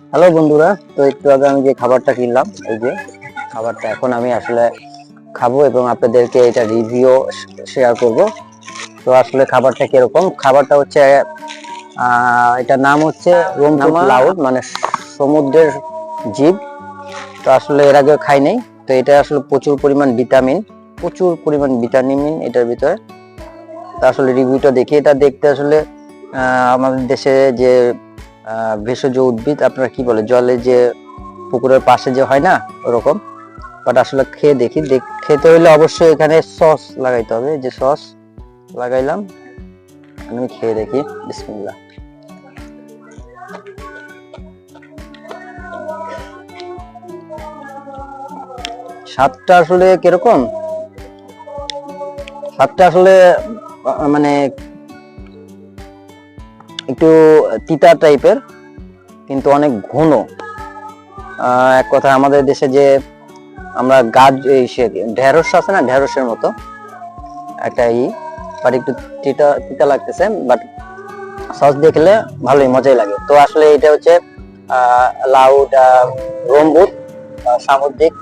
Hello বন্ধুরা তো একটু আগে আমি যে খাবারটা কিনলাম এই যে খাবারটা এখন আমি আসলে খাব এবং আপনাদেরকে এটা রিভিউ শেয়ার করব। তো আসলে খাবারটা কীরকম? খাবারটা হচ্ছে এটার নাম হচ্ছে রোমপুর লাউড মানে সমুদ্রের জীব। তো আসলে এর আগে খাই নাই তো এটা আসলে প্রচুর পরিমাণ ভিটামিন প্রচুর পরিমাণ ভিটামিন এটার ভিতরে। তো আসলে রিভিউটা দেখি এটা দেখতে আসলে আহ, আমাদের দেশে যে ভেষজ উদ্ভিদ, আপনারা কি বলে, জলে যে পুকুরের পাশে যে হয় না, ওরকম বাট আসলে খেয়ে দেখি। খেতে হইলে অবশ্যই এখানে সস লাগাইতে হবে। যে সস লাগাইলাম, আমি খেয়ে দেখি। বিসমিল্লাহ। স্বাদটা আসলে কীরকম? স্বাদটা আসলে মানে একটু তিতা টাইপের কিন্তু অনেক ঘন। এক কথা আমাদের দেশে যে আমরা গাছ ঢেঁড়স আছে না ঢেঁড়সের মতো একটা ই বাট একটু তিতা তিতা লাগতেছে বাট সস দেখলে ভালোই মজাই লাগে। তো আসলে এটা হচ্ছে লাউটা রম্বুট আহ, সামুদ্রিক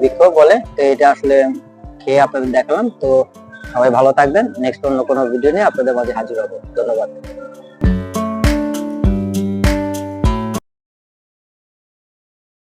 বৃক্ষ বলে। তো এটা আসলে খেয়ে আপনাদের দেখালাম। তো সবাই ভালো থাকবেন। নেক্সট অন্য কোনো ভিডিও নিয়ে আপনাদের মাঝে হাজির হব। ধন্যবাদ।